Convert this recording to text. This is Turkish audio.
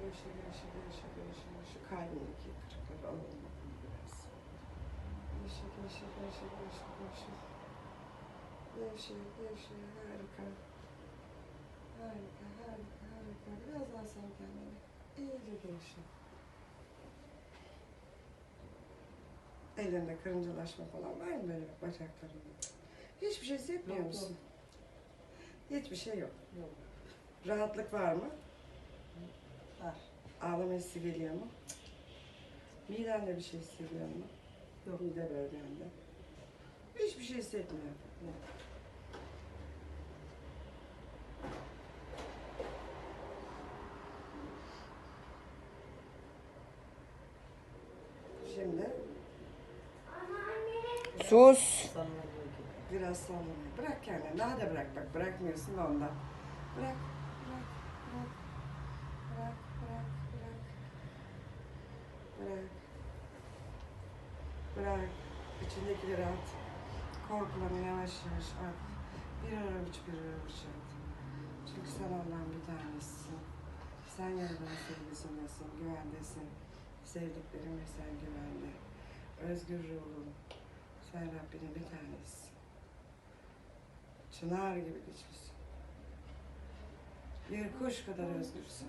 gevşe, gevşe, gevşe, gevşe, gevşe. Kalbindeki kırıkları alalım bakalım biraz. Gevşe, gevşe, gevşe, gevşe, gevşe. Gevşe, gevşe, harika. Harika, harika, harika. Biraz daha sal kendini. İyice gevşe. Ellerinde karıncalaşma falan var mı böyle bacaklarında? Hiçbir şey hissetmiyor musun? Hiçbir şey yok. Yok. Rahatlık var mı? Ağlama hissi geliyor mu? Midende bir şey hissediyor mu? Yok. Mide bölgende. Hiçbir şey hissetmiyor. Yok. Şimdi sus. Biraz sallamayı. Bırak kendini. Daha da bırak bak. Bırakmıyorsun da ondan. Bırak. Bırak. Bırak. Bırak. Bırak. Bırak. İçindekileri at. Korkularını yavaş yavaş at. Bir ara avuç bir ara avuç at. Çünkü sen Allah'ın bir tanesisin. Sen yaradan sevgisindesin, güvendesin. Sevdiklerin ve sen güvende. Özgür ruhum. Sen Rabbinin bir tanesisin. Çınar gibi güçlüsün. Bir kuş kadar özgürsün.